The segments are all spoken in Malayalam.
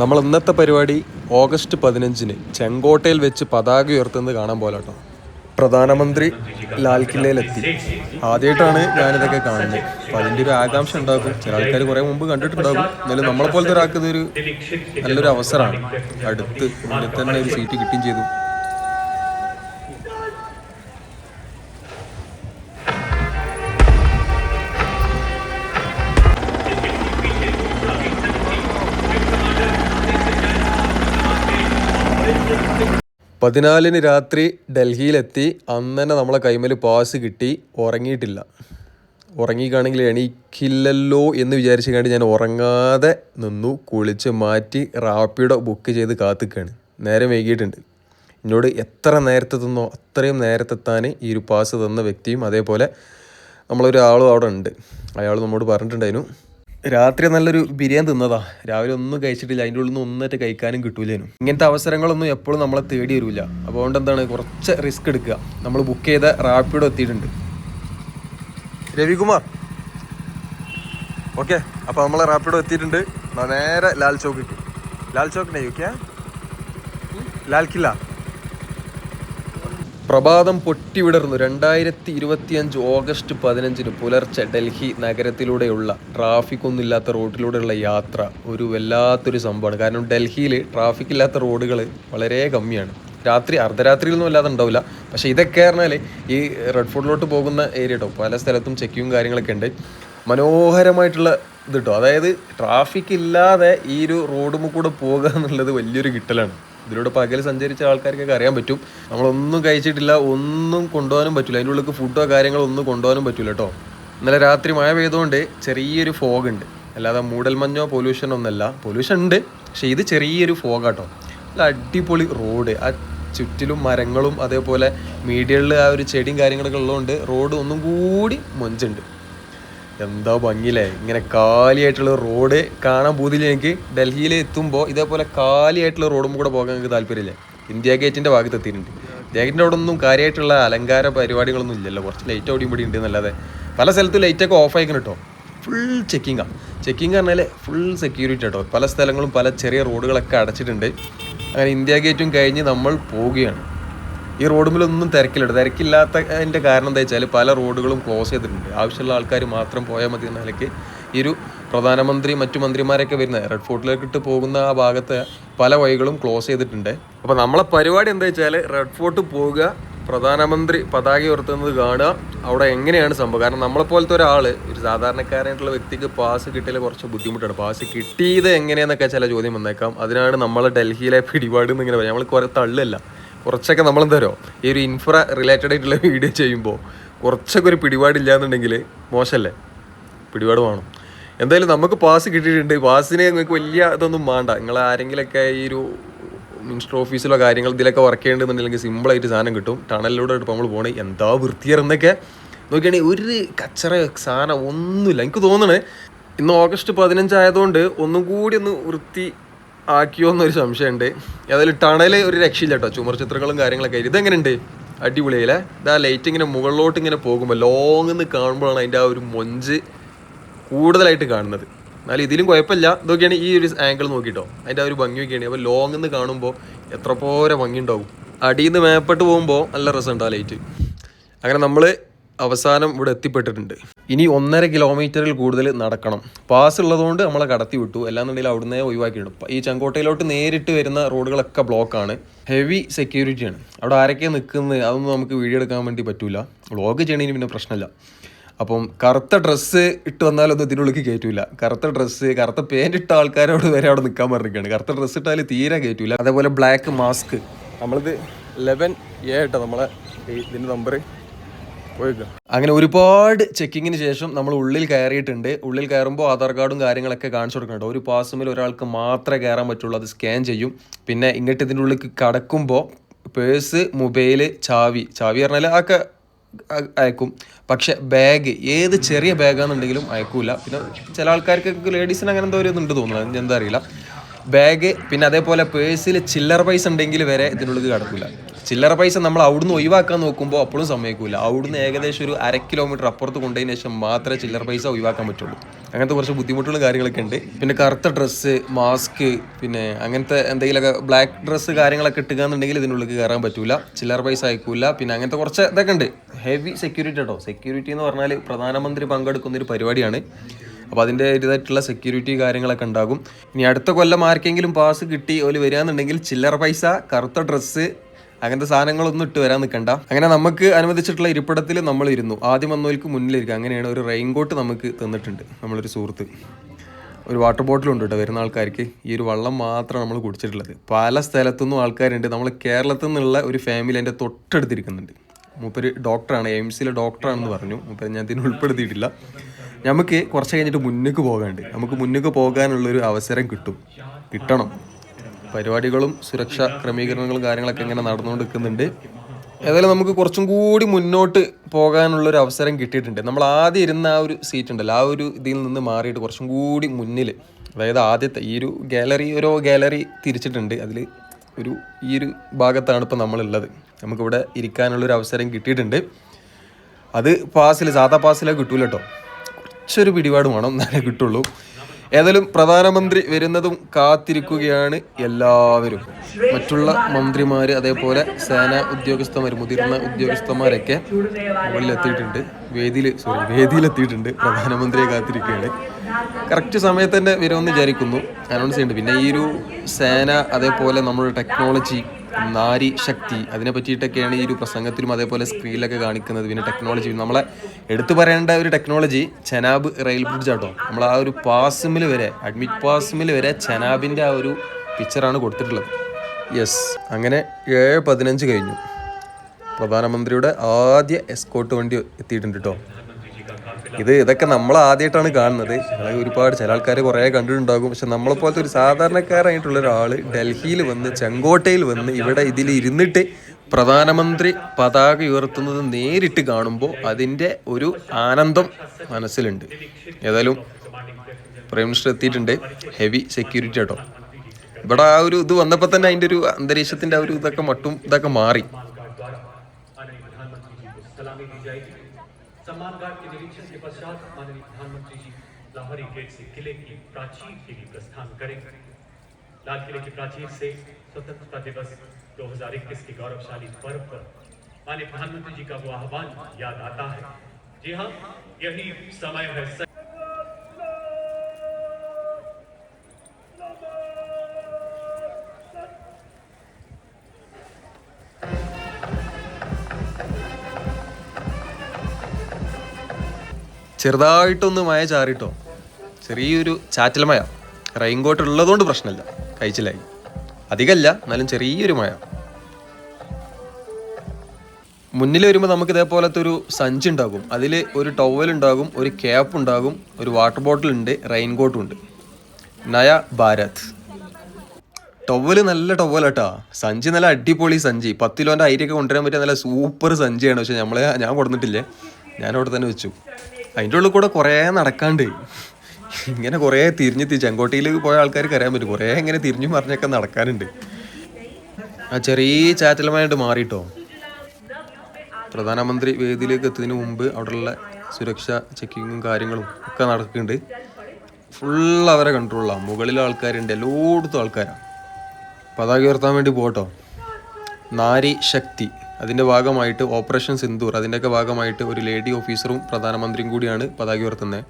നമ്മൾ ഇന്നത്തെ പരിപാടി ഓഗസ്റ്റ് പതിനഞ്ചിന് ചെങ്കോട്ടയിൽ വെച്ച് പതാക ഉയർത്തുന്നത് കാണാൻ പോലെ കേട്ടോ പ്രധാനമന്ത്രി ലാൽ കില്ലയിലെത്തി. ആദ്യമായിട്ടാണ് ഞാനിതൊക്കെ കാണുന്നത്. അപ്പം അതിന്റെ ഒരു ആകാംക്ഷ ഉണ്ടാകും. ചില ആൾക്കാർ കുറേ മുമ്പ് കണ്ടിട്ടുണ്ടാകും. എന്നാലും നമ്മളെ പോലത്തെ ഒരാൾക്ക് ഇതൊരു നല്ലൊരു അവസരമാണ്. അടുത്ത് മുന്നിൽ തന്നെ ഒരു സീറ്റ് കിട്ടുകയും ചെയ്തു. പതിനാലിന് രാത്രി ഡൽഹിയിലെത്തി. അന്ന് തന്നെ നമ്മളെ കൈമേൽ പാസ് കിട്ടി. ഉറങ്ങിയിട്ടില്ല. ഉറങ്ങിക്കാണെങ്കിൽ എണീക്കില്ലല്ലോ എന്ന് വിചാരിച്ചു കണ്ട് ഞാൻ ഉറങ്ങാതെ നിന്നു. കുളിച്ച് മാറ്റി റാപ്പിഡോ ബുക്ക് ചെയ്ത് കാത്തിക്കാണ്. നേരം വൈകിയിട്ടുണ്ട്. എന്നോട് എത്ര നേരത്തെ തന്നോ അത്രയും നേരത്തെത്താൻ ഈ ഒരു പാസ് തന്ന വ്യക്തിയും അതേപോലെ നമ്മളൊരാളും അവിടെ ഉണ്ട് അയാൾ നമ്മോട് പറഞ്ഞിട്ടുണ്ടായിരുന്നു. രാത്രി നല്ലൊരു ബിരിയാണി തിന്നതാ. രാവിലെ ഒന്നും കഴിച്ചിട്ടില്ല. അതിന്റെ ഉള്ളിൽ നിന്ന് ഒന്നിട്ട് കഴിക്കാനും കിട്ടൂലേനും. ഇങ്ങനത്തെ അവസരങ്ങളൊന്നും എപ്പോഴും നമ്മളെ തേടി വരില്ല അതുകൊണ്ട് എന്താണ് കുറച്ച് റിസ്ക് എടുക്കുക. നമ്മൾ ബുക്ക് ചെയ്ത റാപ്പിഡോ എത്തിയിട്ടുണ്ട്. രവികുമാർ. ഓക്കെ അപ്പോൾ നമ്മൾ റാപ്പിഡോ എത്തിയിട്ടുണ്ട്. നേരെ ലാൽ ചോക്ക് ലാൽ ചോക്കിനെ നെയ്യൊക്കെ ലാൽ കില്ല പ്രഭാതം പൊട്ടിവിടർന്നു. രണ്ടായിരത്തി ഇരുപത്തിയഞ്ച് ഓഗസ്റ്റ് പതിനഞ്ചിന് പുലർച്ചെ ഡൽഹി നഗരത്തിലൂടെയുള്ള ട്രാഫിക് ഒന്നുമില്ലാത്ത റോഡിലൂടെയുള്ള യാത്ര ഒരു വല്ലാത്തൊരു സംഭവമാണ്. കാരണം ഡൽഹിയിൽ ട്രാഫിക് ഇല്ലാത്ത റോഡുകൾ വളരെ കമ്മിയാണ്. രാത്രി അർദ്ധരാത്രിയിലൊന്നും അല്ലാതെ ഉണ്ടാവില്ല. പക്ഷേ ഇതൊക്കെ പറഞ്ഞാൽ ഈ റെഡ് ഫോർട്ടിലോട്ട് പോകുന്ന ഏരിയ കേട്ടോ പല സ്ഥലത്തും ചെക്കിങ്ങും കാര്യങ്ങളൊക്കെ ഉണ്ട്. മനോഹരമായിട്ടുള്ള ഇത് കേട്ടോ അതായത് ട്രാഫിക് ഇല്ലാതെ ഈ ഒരു റോഡുമുക്കൂടെ കൂടെ പോകുക എന്നുള്ളത് വലിയൊരു കിട്ടലാണ്. ഇതിലൂടെ പകൽ സഞ്ചരിച്ച ആൾക്കാർക്കൊക്കെ അറിയാൻ പറ്റും. നമ്മളൊന്നും കഴിച്ചിട്ടില്ല ഒന്നും കൊണ്ടുപോകാനും പറ്റില്ല അതിന്റെ ഉള്ളിൽ ഫുഡോ കാര്യങ്ങളോ ഒന്നും കൊണ്ടുപോകാനും പറ്റില്ല കേട്ടോ. ഇന്നലെ രാത്രി മഴ പെയ്തുകൊണ്ട് ചെറിയൊരു ഫോഗ് ഉണ്ട് അല്ലാതെ മൂടൽമഞ്ഞോ പൊല്യൂഷനോ ഒന്നല്ല പൊല്യൂഷൻ ഉണ്ട് പക്ഷേ ഇത് ചെറിയൊരു ഫോഗാട്ടോ നല്ല അടിപൊളി റോഡ് ആ ചുറ്റിലും മരങ്ങളും അതേപോലെ മീഡിയകളിൽ ആ ഒരു ചെടിയും കാര്യങ്ങളൊക്കെ ഉള്ളതുകൊണ്ട് റോഡ് ഒന്നും കൂടി മൊഞ്ചുണ്ട്. എന്താ ഭംഗിയില്ലേ? ഇങ്ങനെ കാലിയായിട്ടുള്ള റോഡ് കാണാൻ പോതില്ല എനിക്ക്? ഡൽഹിയിൽ എത്തുമ്പോൾ ഇതേപോലെ കാലിയായിട്ടുള്ള റോഡും കൂടെ പോകാൻ എനിക്ക് താല്പര്യമില്ല. ഇന്ത്യ ഗേറ്റിന്റെ ഭാഗത്ത് എത്തിയിട്ടുണ്ട്. ഇന്ത്യ ഗേറ്റിന്റെ അവിടെ ഒന്നും കാര്യമായിട്ടുള്ള അലങ്കാര പരിപാടികളൊന്നും ഇല്ലല്ലോ. കുറച്ച് ലൈറ്റ് ഓടിയും പിടി ഉണ്ട് എന്നല്ലാതെ. പല സ്ഥലത്തും ലൈറ്റൊക്കെ ഓഫ് ആയിക്കണം കേട്ടോ. ഫുൾ ചെക്കിങ്ങാണ് ചെക്കിങ് പറഞ്ഞാൽ ഫുൾ സെക്യൂരിറ്റി കേട്ടോ പല സ്ഥലങ്ങളും പല ചെറിയ റോഡുകളൊക്കെ അടച്ചിട്ടുണ്ട്. അങ്ങനെ ഇന്ത്യ ഗേറ്റും കഴിഞ്ഞ് നമ്മൾ പോവുകയാണ്. ഈ റോഡുമിലൊന്നും തിരക്കില്ല തിരക്കില്ലാത്ത അതിന്റെ കാരണം എന്താ വെച്ചാൽ പല റോഡുകളും ക്ലോസ് ചെയ്തിട്ടുണ്ട്. ആവശ്യമുള്ള ആൾക്കാർ മാത്രം പോയാൽ മതി എന്ന നിലയ്ക്ക് ഈ ഒരു പ്രധാനമന്ത്രി മറ്റു മന്ത്രിമാരൊക്കെ വരുന്ന റെഡ് ഫോർട്ടിലേക്ക് ഇട്ട് പോകുന്ന ആ ഭാഗത്ത് പല വഴികളും ക്ലോസ് ചെയ്തിട്ടുണ്ട്. അപ്പോൾ നമ്മളെ പരിപാടി എന്താ വെച്ചാൽ റെഡ് ഫോർട്ട് പോവുക പ്രധാനമന്ത്രി പതാക ഉയർത്തുന്നത് കാണുക അവിടെ എങ്ങനെയാണ് സംഭവം? കാരണം നമ്മളെപ്പോലത്തെ ഒരാൾ ഒരു സാധാരണക്കാരായിട്ടുള്ള വ്യക്തിക്ക് പാസ് കിട്ടിയാൽ കുറച്ച് ബുദ്ധിമുട്ടാണ്. പാസ് കിട്ടിയത് എങ്ങനെയെന്നൊക്കെ ചില ചോദ്യം വന്നേക്കാം. അതിനാണ് നമ്മൾ ഡൽഹിയിലെ പിടിപാട് എന്നിങ്ങനെ പറയാം. നമ്മൾ കുറേ തള്ളല്ല. കുറച്ചൊക്കെ നമ്മൾ പറയുക ഈ ഒരു ഇൻഫ്ര റിലേറ്റഡ് ആയിട്ടുള്ള വീഡിയോ ചെയ്യുമ്പോൾ കുറച്ചൊക്കെ ഒരു പിടിപാടില്ല എന്നുണ്ടെങ്കിൽ മോശമല്ലേ പിടിപാട് വേണം. എന്തായാലും നമുക്ക് പാസ് കിട്ടിയിട്ടുണ്ട്. പാസിന് നിങ്ങൾക്ക് വലിയ ഇതൊന്നും വേണ്ട. നിങ്ങൾ ആരെങ്കിലൊക്കെ ഈ ഒരു മിനിസ്റ്റർ ഓഫീസിലോ കാര്യങ്ങൾ ഇതിലൊക്കെ വർക്ക് ചെയ്യേണ്ടതെന്നുണ്ടെങ്കിൽ സിമ്പിളായിട്ട് സാധനം കിട്ടും. ടണലിലൂടെ ഇപ്പോൾ നമ്മൾ പോകണേ എന്താ വൃത്തിയറെന്നൊക്കെ നോക്കുകയാണെങ്കിൽ ഒരു കച്ചറ സാധനം ഒന്നുമില്ല. എനിക്ക് തോന്നണേ ഇന്ന് ഓഗസ്റ്റ് പതിനഞ്ചായതുകൊണ്ട് ഒന്നും കൂടി ഒന്ന് വൃത്തി ആക്കിയോ എന്നൊരു സംശയമുണ്ട്. ഏതായാലും ടണൽ ഒരു രക്ഷയില്ല കേട്ടോ ചുമർ ചിത്രങ്ങളും കാര്യങ്ങളൊക്കെ ആയിട്ട്. ഇതെങ്ങനെയുണ്ട്? അടിപൊളിയല്ലേ? ഇതാ ലൈറ്റ് ഇങ്ങനെ മുകളിലോട്ട് ഇങ്ങനെ പോകുമ്പോൾ ലോങ് നിന്ന് കാണുമ്പോഴാണ് അതിന്റെ ആ ഒരു മൊഞ്ച് കൂടുതലായിട്ട് കാണുന്നത്. എന്നാലും ഇതിലും കുഴപ്പമില്ല. ഇതൊക്കെയാണ് ഈ ഒരു ആംഗിൾ നോക്കിയിട്ടോ അതിന്റെ ആ ഒരു ഭംഗിയൊക്കെയാണ്. അപ്പോൾ ലോങ് നിന്ന് കാണുമ്പോൾ എത്ര പോരെ ഭംഗി ഉണ്ടാവും അടിയിൽ നിന്ന് മേപ്പെട്ട് പോകുമ്പോൾ നല്ല രസമുണ്ട് ആ ലൈറ്റ് അങ്ങനെ നമ്മൾ അവസാനം ഇവിടെ എത്തിപ്പെട്ടിട്ടുണ്ട്. ഇനി ഒന്നര കിലോമീറ്ററിൽ കൂടുതൽ നടക്കണം. പാസ് ഉള്ളതുകൊണ്ട് നമ്മളെ കടത്തി വിട്ടു. അല്ലാന്നുണ്ടെങ്കിൽ അവിടുന്ന് ഒഴിവാക്കിയിടും. ഈ ചെങ്കോട്ടയിലോട്ട് നേരിട്ട് വരുന്ന റോഡുകളൊക്കെ ബ്ലോക്കാണ് ഹെവി സെക്യൂരിറ്റിയാണ് അവിടെ ആരൊക്കെ നിൽക്കുന്നത്? അതൊന്നും നമുക്ക് വീഡിയോ എടുക്കാൻ വേണ്ടി പറ്റൂല. വ്ളോഗ് ചെയ്യണതിന് പിന്നെ പ്രശ്നമില്ല അപ്പം കറുത്ത ഡ്രസ്സ് ഇട്ട് വന്നാലൊന്നും ഇതിനുള്ളിൽ കയറ്റൂല. കറുത്ത ഡ്രസ്സ് കറുത്ത പാന്റ് ഇട്ട ആൾക്കാരോട് വരെ അവിടെ നിൽക്കാൻ പറഞ്ഞിരിക്കുകയാണ്. കറുത്ത ഡ്രസ്സ് ഇട്ടാൽ തീരെ കയറ്റൂല. അതേപോലെ ബ്ലാക്ക് മാസ്ക് നമ്മളിത് ലെവൻ എ കേട്ടോ നമ്മളെ ഇതിന്റെ നമ്പർ അങ്ങനെ ഒരുപാട് ചെക്കിങ്ങിന് ശേഷം നമ്മൾ ഉള്ളിൽ കയറിയിട്ടുണ്ട്. ഉള്ളിൽ കയറുമ്പോൾ ആധാർ കാർഡും കാര്യങ്ങളൊക്കെ കാണിച്ചു കൊടുക്കുന്നുണ്ട് ഒരു പാസ്സുമിൽ ഒരാൾക്ക് മാത്രമേ കയറാൻ പറ്റുള്ളൂ അത് സ്കാൻ ചെയ്യും. പിന്നെ ഇങ്ങോട്ട് ഇതിന്റെ ഉള്ളിൽ കടക്കുമ്പോൾ പേഴ്സ് മൊബൈൽ ചാവി. ചാവി പറഞ്ഞാൽ ഒക്കെ അയക്കും. പക്ഷെ ബാഗ് ഏത് ചെറിയ ബാഗാണെന്നുണ്ടെങ്കിലും അയക്കൂല. പിന്നെ ചില ആൾക്കാർക്ക് ലേഡീസിന് അങ്ങനെ എന്തോ ഒരു ഇതുണ്ട് തോന്നുന്നത് എന്താ അറിയില്ല. ബാഗ് പിന്നെ അതേപോലെ പേഴ്സിൽ ചില്ലറ പൈസ ഉണ്ടെങ്കിൽ വരെ ഇതിനുള്ളിൽ കിടക്കില്ല ചില്ലറ പൈസ നമ്മൾ അവിടുന്ന് ഒഴിവാക്കാൻ നോക്കുമ്പോൾ അപ്പോഴും സമ്മതിക്കില്ല അവിടുന്ന് ഏകദേശം ഒരു അര കിലോമീറ്റർ അപ്പുറത്ത് കൊണ്ടതിന് ശേഷം മാത്രമേ ചില്ലറ പൈസ ഒഴിവാക്കാൻ പറ്റുള്ളൂ. അങ്ങനത്തെ കുറച്ച് ബുദ്ധിമുട്ടുള്ള കാര്യങ്ങളൊക്കെ ഉണ്ട്. പിന്നെ കറുത്ത ഡ്രസ്സ് മാസ്ക് പിന്നെ അങ്ങനത്തെ എന്തെങ്കിലുമൊക്കെ ബ്ലാക്ക് ഡ്രസ്സ് കാര്യങ്ങളൊക്കെ ഇട്ടുകയെന്നുണ്ടെങ്കിൽ ഇതിനുള്ളിൽ കയറാൻ പറ്റൂല. ചില്ലറ പൈസ അയക്കൂല. പിന്നെ അങ്ങനത്തെ കുറച്ച് ഇതൊക്കെ ഉണ്ട്. ഹെവി സെക്യൂരിറ്റി കേട്ടോ സെക്യൂരിറ്റി എന്ന് പറഞ്ഞാൽ പ്രധാനമന്ത്രി പങ്കെടുക്കുന്ന ഒരു പരിപാടിയാണ്. അപ്പോൾ അതിന്റെ ഇതായിട്ടുള്ള സെക്യൂരിറ്റി കാര്യങ്ങളൊക്കെ ഉണ്ടാകും. ഇനി അടുത്ത കൊല്ലം ആർക്കെങ്കിലും പാസ് കിട്ടി ഓൽ വരികയെന്നുണ്ടെങ്കിൽ ചില്ലറ പൈസ കറുത്ത ഡ്രസ്സ് അങ്ങനത്തെ സാധനങ്ങളൊന്നും ഇട്ട് വരാൻ നിൽക്കണ്ട. അങ്ങനെ നമുക്ക് അനുവദിച്ചിട്ടുള്ള ഇരിപ്പിടത്തിൽ നമ്മൾ ഇരുന്നു. ആദ്യം വന്നവർക്ക് മുന്നിലിരിക്കുക അങ്ങനെയാണ് ഒരു റെയിൻകോട്ട് നമുക്ക് തന്നിട്ടുണ്ട് നമ്മളൊരു സുഹൃത്ത്. ഒരു വാട്ടർ ബോട്ടിൽ ഉണ്ട് കേട്ടോ വരുന്ന ആൾക്കാർക്ക്. ഈ ഒരു വെള്ളം മാത്രം നമ്മൾ കുടിച്ചിട്ടുള്ളത്. പല സ്ഥലത്തുനിന്നും ആൾക്കാരുണ്ട്. നമ്മൾ കേരളത്തിൽ നിന്നുള്ള ഒരു ഫാമിലി എന്റെ തൊട്ടടുത്തിരിക്കുന്നുണ്ട് മൂപ്പര് ഡോക്ടറാണ് എയിംസിലെ ഡോക്ടറാണെന്ന് പറഞ്ഞു. മൂപ്പര് ഞാൻ ഇതിന് ഉൾപ്പെടുത്തിയിട്ടില്ല. നമുക്ക് കുറച്ച് കഴിഞ്ഞിട്ട് മുന്നേക്ക് പോകാണ്ട്. നമുക്ക് മുന്നേക്ക് പോകാനുള്ളൊരു അവസരം കിട്ടും. കിട്ടണം. പരിപാടികളും സുരക്ഷാ ക്രമീകരണങ്ങളും കാര്യങ്ങളൊക്കെ ഇങ്ങനെ നടന്നുകൊണ്ടിരിക്കുന്നുണ്ട് ഏതായാലും നമുക്ക് കുറച്ചും കൂടി മുന്നോട്ട് പോകാനുള്ളൊരു അവസരം കിട്ടിയിട്ടുണ്ട്. നമ്മൾ ആദ്യം ഇരുന്ന ആ ഒരു സീറ്റ് ഉണ്ടല്ലോ. ആ ഒരു ഇതിൽ നിന്ന് മാറിയിട്ട് കുറച്ചും കൂടി മുന്നിൽ അതായത് ആദ്യത്തെ ഈ ഒരു ഗാലറി ഓരോ ഗാലറി തിരിച്ചിട്ടുണ്ട്. അതിൽ ഒരു ഈ ഒരു ഭാഗത്താണ് ഇപ്പോൾ നമ്മളുള്ളത്. നമുക്കിവിടെ ഇരിക്കാനുള്ളൊരു അവസരം കിട്ടിയിട്ടുണ്ട്. അത് പാസിൽ സാധാ പാസ്സിലേ കിട്ടൂല കേട്ടോ കുറച്ചൊരു പിടിപാട് വേണം എന്നാലേ കിട്ടുള്ളൂ. ഏതായാലും പ്രധാനമന്ത്രി വരുന്നതും കാത്തിരിക്കുകയാണ് എല്ലാവരും. മറ്റുള്ള മന്ത്രിമാർ അതേപോലെ സേനാ ഉദ്യോഗസ്ഥന്മാർ മുതിർന്ന ഉദ്യോഗസ്ഥന്മാരൊക്കെ മുകളിലെത്തിയിട്ടുണ്ട്. വേദിയിൽ സോറി വേദിയിലെത്തിയിട്ടുണ്ട്. പ്രധാനമന്ത്രിയെ കാത്തിരിക്കുകയാണ്. കറക്റ്റ് സമയത്ത് തന്നെ വരുമെന്ന് വിചാരിക്കുന്നു. അനൗൺസ് ചെയ്യുന്നുണ്ട്. പിന്നെ ഈ ഒരു സേന അതേപോലെ നമ്മുടെ ടെക്നോളജി നാരി ശക്തി അതിനെ പറ്റിയിട്ടൊക്കെയാണ് ഈ ഒരു പ്രസംഗത്തിലും അതേപോലെ സ്ക്രീനിലൊക്കെ കാണിക്കുന്നത്. പിന്നെ ടെക്നോളജി നമ്മളെ എടുത്തു പറയേണ്ട ഒരു ടെക്നോളജി ചെനാബ് റെയിൽ ബ്രിഡ്ജ് ആട്ടോ. നമ്മൾ ആ ഒരു പാസ്മിൽ വരെ അഡ്മിറ്റ് പാസ്മിൽ വരെ ചെനാബിന്റെ ആ ഒരു പിക്ചറാണ് കൊടുത്തിട്ടുള്ളത്. യെസ് അങ്ങനെ ഏഴ് പതിനഞ്ച് കഴിഞ്ഞു. പ്രധാനമന്ത്രിയുടെ ആദ്യ എസ്കോട്ട് വണ്ടി എത്തിയിട്ടുണ്ട് കേട്ടോ ഇത് ഇതൊക്കെ നമ്മൾ ആദ്യമായിട്ടാണ് കാണുന്നത്. ഒരുപാട് ചില ആൾക്കാർ കുറേ കണ്ടിട്ടുണ്ടാകും. പക്ഷെ നമ്മളെ പോലത്തെ ഒരു സാധാരണക്കാരായിട്ടുള്ള ഒരാൾ ഡൽഹിയിൽ വന്ന് ചെങ്കോട്ടയിൽ വന്ന് ഇവിടെ ഇതിൽ ഇരുന്നിട്ട് പ്രധാനമന്ത്രി പതാക ഉയർത്തുന്നത് നേരിട്ട് കാണുമ്പോൾ അതിന്റെ ഒരു ആനന്ദം മനസ്സിലുണ്ട്. ഏതായാലും പ്രൈം മിനിസ്റ്റർ എത്തിയിട്ടുണ്ട്. ഹെവി സെക്യൂരിറ്റി കേട്ടോ ഇവിടെ ആ ഒരു ഇത് വന്നപ്പോൾ തന്നെ അതിന്റെ ഒരു അന്തരീക്ഷത്തിന്റെ ആ ഒരു ഇതൊക്കെ മട്ടും ഇതൊക്കെ മാറി. किले की प्राचीर के लिए प्रस्थान करेंगे लाल किले की प्राचीर से स्वतंत्रता दिवस 2021 के गौरवशाली पर्व पर माननीय प्रधानमंत्री जी का वो आह्वान याद आता है जी हाँ यही समय है ചെറുതായിട്ടൊന്ന് മഴ ചാറിട്ടോ ചെറിയൊരു ചാറ്റൽ മഴ. റെയിൻകോട്ട് ഉള്ളതുകൊണ്ട് പ്രശ്നമില്ല. കഴിച്ചിലായി അധികമല്ല എന്നാലും ചെറിയൊരു മഴ. മുന്നിൽ വരുമ്പോൾ നമുക്ക് ഇതേപോലത്തെ ഒരു സഞ്ചി ഉണ്ടാകും. അതിൽ ഒരു ടവൽ ഉണ്ടാകും ഒരു ക്യാപ്പ് ഉണ്ടാകും ഒരു വാട്ടർ ബോട്ടിൽ ഉണ്ട് റെയിൻകോട്ടും ഉണ്ട്. നയ ഭാരത്. ടവൽ നല്ല ടവലാട്ടാ സഞ്ചി നല്ല അടിപൊളി സഞ്ചി. പത്ത് കിലോന്റെ അരിയൊക്കെ കൊണ്ടുവരാൻ പറ്റിയ നല്ല സൂപ്പർ സഞ്ചിയാണ്. പക്ഷേ നമ്മളെ ഞാൻ കൊടുത്തിട്ടില്ലേ? ഞാൻ അവിടെ തന്നെ വെച്ചു. അതിന്റെ ഉള്ളിൽ കൂടെ കുറേ നടക്കാണ്ട്. ഇങ്ങനെ കുറേ തിരിഞ്ഞ് ചെങ്കോട്ടയിൽ പോയ ആൾക്കാർ അറിയാൻ പറ്റും. കുറേ ഇങ്ങനെ തിരിഞ്ഞു മറിഞ്ഞൊക്കെ നടക്കാനുണ്ട്. ആ ചെറിയ ചാറ്റലമായിട്ട് മാറിയിട്ടോ? പ്രധാനമന്ത്രി വേദിയിലേക്ക് എത്തുന്നതിന് മുമ്പ് അവിടെയുള്ള സുരക്ഷ ചെക്കിങ്ങും കാര്യങ്ങളും ഒക്കെ നടക്കുന്നുണ്ട്. ഫുൾ അവരെ കൺട്രോളാണ് മുകളിലെ ആൾക്കാരുണ്ട്. എല്ലായിടത്തും ആൾക്കാരാണ് പതാക ഉയർത്താൻ വേണ്ടി പോട്ടോ നാരി ശക്തി. അതിന്റെ ഭാഗമായിട്ട് ഓപ്പറേഷൻ സിന്ദൂർ. അതിന്റെയൊക്കെ ഭാഗമായിട്ട് ഒരു ലേഡി ഓഫീസറും പ്രധാനമന്ത്രിയും കൂടിയാണ് പതാക ഉയർത്തുന്നത്.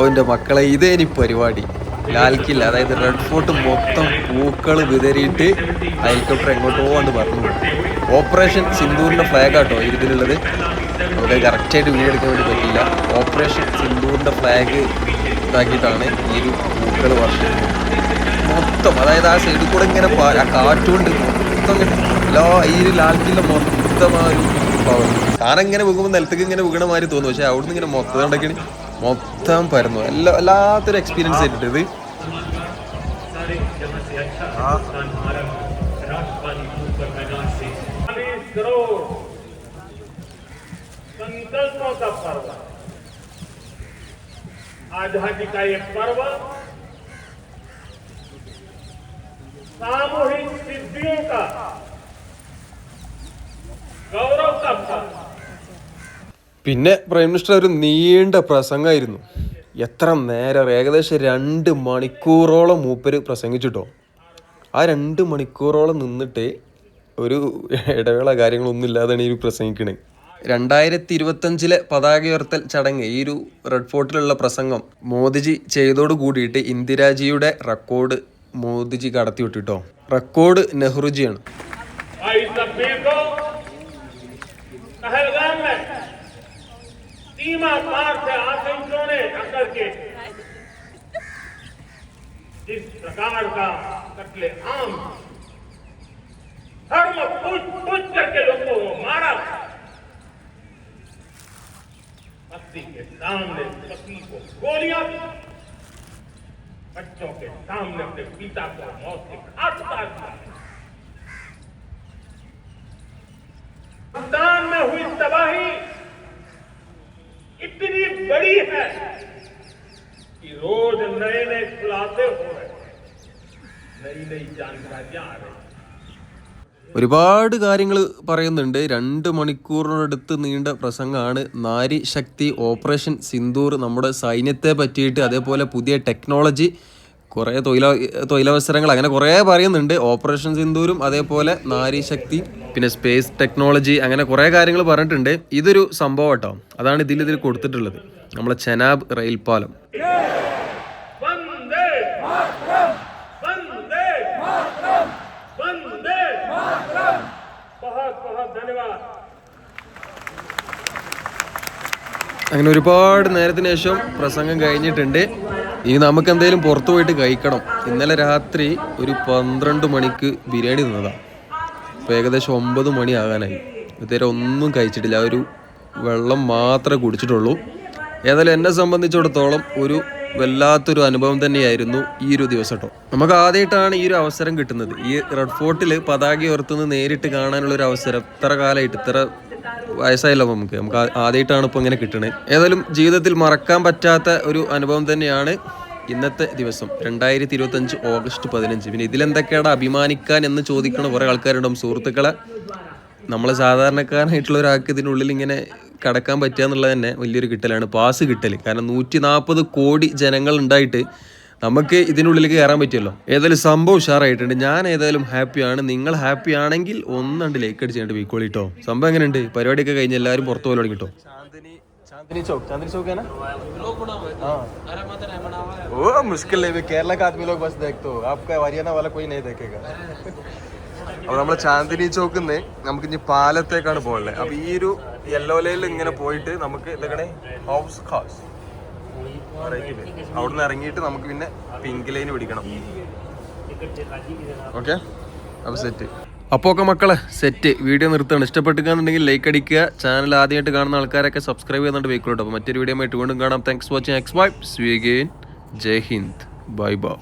ഓ മക്കളെ ഇതേനി പരിപാടി. ലാൽക്കില്ല അതായത് റെഡ് ഫോർട്ട് മൊത്തം പൂക്കൾ വിതറിയിട്ട് ഹെലികോപ്റ്റർ എങ്ങോട്ടോ എന്ന് പറഞ്ഞു ഓപ്പറേഷൻ സിന്ധൂറിന്റെ ഫ്ലാഗ് ആട്ടോ ഇതിലുള്ളത്. നമുക്ക് കറക്റ്റായിട്ട് വീഡിയോ എടുക്കാൻ വേണ്ടി പറ്റില്ല ഓപ്പറേഷൻ സിന്ധൂറിന്റെ ഫ്ലാഗ് ഇതാക്കിയിട്ടാണ് ഈ ഒരു പൂക്കൾ വർഷം മൊത്തം അതായത് ആ സൈഡിൽ കൂടെ ഇങ്ങനെ ആ കാറ്റുകൊണ്ട് മൊത്തം എല്ലാ ഈ ഒരു ലാൽക്കില്ല മൊത്തം ആ ഒരു സാധനം ഇങ്ങനെ വിൽക്കുമ്പോൾ നിലത്തേക്ക് ഇങ്ങനെ വീണ മാതിരി തോന്നും. പക്ഷേ അവിടുന്ന് ഇങ്ങനെ മൊത്തം ഉണ്ടാക്കി മൊത്തം പരന്നു എല്ലാ വല്ലാത്തൊരു എക്സ്പീരിയൻസ് ആയിട്ടുണ്ട് ഇത് सारे जहां से अच्छा हिंदुस्तान हमारा राष्ट्रवादी भूमि पर मैदान से चालीस करोड़ संकल्पों का पर्व आजादी का ये पर्व सामूहिक सिद्धियों का പിന്നെ പ്രൈം മിനിസ്റ്റർ ഒരു നീണ്ട പ്രസംഗമായിരുന്നു. എത്ര നേരം ഏകദേശം രണ്ട് മണിക്കൂറോളം മൂപ്പര് പ്രസംഗിച്ചിട്ടോ. ആ രണ്ട് മണിക്കൂറോളം നിന്നിട്ട് ഒരു ഇടവേള കാര്യങ്ങളൊന്നും ഇല്ലാതാണ് ഈ പ്രസംഗിക്കണേ. രണ്ടായിരത്തി ഇരുപത്തഞ്ചിലെ പതാക ഉയർത്തൽ ചടങ്ങ് ഈ ഒരു റെഡ് ഫോർട്ടിലുള്ള പ്രസംഗം മോദിജി ചെയ്തോട് കൂടിയിട്ട് ഇന്ദിരാജിയുടെ റെക്കോർഡ് മോദിജി കടത്തിവിട്ടിട്ടോ. റെക്കോർഡ് നെഹ്റുജിയാണ്. सीमा पार से आतंकियों ने टक्कर के जिस प्रकार का कत्ले आम धर्म पूछ पूछ करके लोगों को मारा बस्ती के सामने पति को गोलियाँ। बच्चों के सामने अपने पिता को मौत के घाट उतार दिया में हुई तबाही इतनी बड़ी है कि रोज नए नए खुलासे हो रहे हैं नई नई जानकारियां आ रही हैं ഒരുപാട് കാര്യങ്ങൾ പറയുന്നുണ്ട് രണ്ട് മണിക്കൂറിനടുത്ത് നീണ്ട പ്രസംഗമാണ് നാരി ശക്തി ഓപ്പറേഷൻ സിന്ദൂർ നമ്മുടെ സൈന്യത്തെ പറ്റിയിട്ട് അതേപോലെ പുതിയ ടെക്നോളജി കുറേ തൊഴില തൊഴിലവസരങ്ങൾ അങ്ങനെ കുറേ പറയുന്നുണ്ട്. ഓപ്പറേഷൻ സിന്ദൂരും അതേപോലെ നാരീശക്തി പിന്നെ സ്പേസ് ടെക്നോളജി അങ്ങനെ കുറേ കാര്യങ്ങൾ പറഞ്ഞിട്ടുണ്ട്. ഇതൊരു സംഭവം കേട്ടോ. അതാണ് ഇതിൽ ഇതിൽ കൊടുത്തിട്ടുള്ളത്. നമ്മളെ ചെനാബ് റെയിൽ പാലം അങ്ങനെ ഒരുപാട് നേരത്തിന് ശേഷം പ്രസംഗം കഴിഞ്ഞിട്ടുണ്ട്. ഇനി നമുക്ക് എന്തേലും പുറത്തു പോയിട്ട് കഴിക്കണം. ഇന്നലെ രാത്രി ഒരു പന്ത്രണ്ട് മണിക്ക് ബിരിയാണി തിന്നതാണ് അപ്പൊ ഏകദേശം ഒമ്പത് മണി ആകാനായി. ഇതുവരെ ഒന്നും കഴിച്ചിട്ടില്ല. ഒരു വെള്ളം മാത്രമേ കുടിച്ചിട്ടുള്ളൂ. ഏതായാലും എന്നെ സംബന്ധിച്ചിടത്തോളം ഒരു വല്ലാത്തൊരു അനുഭവം തന്നെയായിരുന്നു ഈ ഒരു ദിവസം കേട്ടോ നമുക്ക് ആദ്യമായിട്ടാണ് ഈ ഒരു അവസരം കിട്ടുന്നത്. ഈ റെഡ് ഫോർട്ടിൽ പതാക ഉയർത്തുന്നത് നേരിട്ട് കാണാനുള്ള ഒരു അവസരം. ഇത്ര കാലമായിട്ട് ഇത്ര വയസ്സായല്ലോ നമുക്ക്. നമുക്ക് ആദ്യമായിട്ടാണ് ഇപ്പോൾ ഇങ്ങനെ കിട്ടണേ. ഏതായാലും ജീവിതത്തിൽ മറക്കാൻ പറ്റാത്ത ഒരു അനുഭവം തന്നെയാണ് ഇന്നത്തെ ദിവസം രണ്ടായിരത്തി ഇരുപത്തഞ്ച് ഓഗസ്റ്റ് പതിനഞ്ച്. പിന്നെ ഇതിലെന്തൊക്കെയാണ് അഭിമാനിക്കാൻ എന്ന് ചോദിക്കണ കുറേ ആൾക്കാരുണ്ടാവും. സുഹൃത്തുക്കളെ നമ്മളെ സാധാരണക്കാരനായിട്ടുള്ള ഒരാൾക്ക് ഇതിനുള്ളിൽ ഇങ്ങനെ കടക്കാൻ പറ്റുക എന്നുള്ളത് തന്നെ വലിയൊരു കിട്ടലാണ് പാസ് കിട്ടൽ കാരണം നൂറ്റി നാൽപ്പത് കോടി ജനങ്ങൾ ഉണ്ടായിട്ട് നമുക്ക് ഇതിനുള്ളിലേക്ക് കയറാൻ പറ്റുമല്ലോ ഏതായാലും സംഭവം ഉഷാറായിട്ടുണ്ട് ഞാൻ ഏതായാലും ഹാപ്പിയാണ് നിങ്ങൾ ഹാപ്പി ആണെങ്കിൽ ഒന്നുണ്ട് ലേക്ക് അടിച്ചുകൊണ്ട് പോയിക്കോളി കേട്ടോ സംഭവം എങ്ങനെയുണ്ട് പരിപാടിയൊക്കെ കഴിഞ്ഞ് എല്ലാവരും പുറത്തു പോലെ തുടങ്ങി കേട്ടോ चांदनी चौक चांदनी चौक है ना हाँ वो मुश्किल है केरला का आदमी लोग बस देखते हो आपका हरियाणा वाला कोई नहीं देखेगा അപ്പൊ നമ്മള് ചാന്ദിനി ചോക്കിൽ നിന്ന് നമുക്ക് ഇനി പാലത്തേക്കാണ് പോകുന്നത് അപ്പൊ ഈ ഒരു യെല്ലോ ലൈനിൽ ഇങ്ങനെ പോയിട്ട് നമുക്ക് ഇതൊക്കെ ഹൗസ് ഖാസ് അവിടെ നിന്ന് ഇറങ്ങിയിട്ട് നമുക്ക് പിന്നെ പിങ്ക് ലൈൻ പിടിക്കണം. ഓക്കെ അപ്പൊ സെറ്റ് അപ്പോൾ ഒക്കെ മക്കളെ സെറ്റ് വീഡിയോ നിർത്തണം ഇഷ്ടപ്പെട്ടിരിക്കുകയാണെന്നുണ്ടെങ്കിൽ ലൈക്ക് അടിക്കുക. ചാനൽ ആദ്യമായിട്ട് കാണുന്ന ആൾക്കാരൊക്കെ സബ്സ്ക്രൈബ് ചെയ്യുന്നുണ്ട് വെയിക്കോട്ടോ അപ്പോൾ മറ്റൊരു വീഡിയോ ആയിട്ട് വീണ്ടും കാണാം. താങ്ക്സ് വാച്ചിങ് എക്സ് വൈ സ്വീ again Jai Hind bye bye